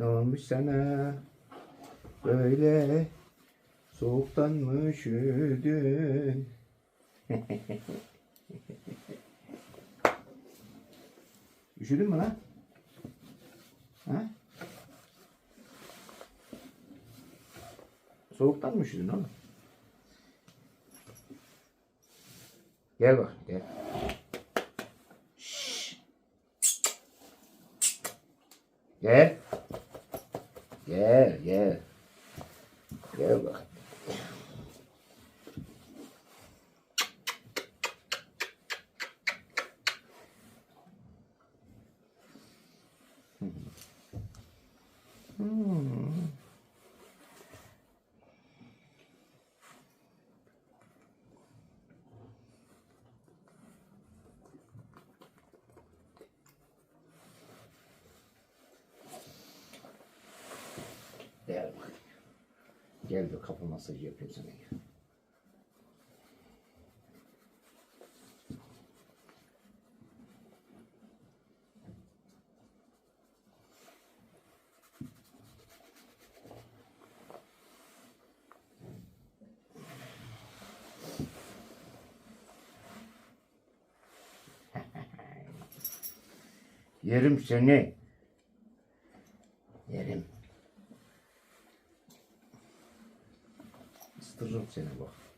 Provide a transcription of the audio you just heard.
Ne olmuş sana? Böyle soğuktan mı üşüdün? Üşüdün mü lan? Ha? Soğuktan mı üşüdün oğlum? Gel bak gel. Şşş. Gel. Gel gel. Gel bak. Hmm. Gel de kapı masajı yapayım sana. Yerim seni. Yerim. Isıtırırım seni bak.